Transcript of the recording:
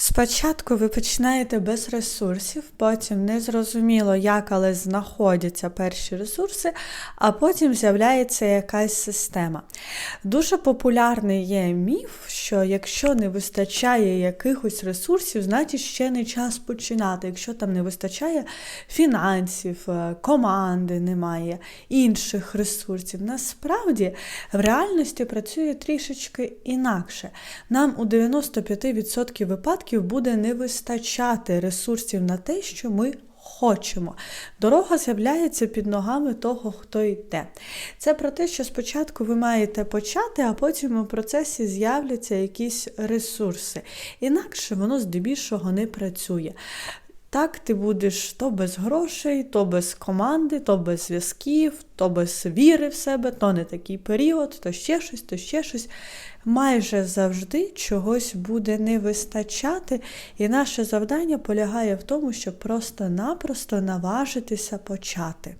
Спочатку ви починаєте без ресурсів, потім незрозуміло як, але знаходяться перші ресурси, а потім з'являється якась система. Дуже популярний є міф, що якщо не вистачає якихось ресурсів, значить ще не час починати. Якщо там не вистачає фінансів, е, команди немає, інших ресурсів. Насправді в реальності працює трішечки інакше. Нам у 95% випадків буде не вистачати ресурсів на те, що ми хочемо. Дорога з'являється під ногами того, хто йде. Це про те, що спочатку ви маєте почати, а потім у процесі з'являться якісь ресурси. Інакше воно здебільшого не працює. Так, ти будеш то без грошей, то без команди, то без зв'язків, то без віри в себе, то не такий період, то ще щось, то ще щось. Майже завжди чогось буде не вистачати, і наше завдання полягає в тому, щоб просто-напросто наважитися почати.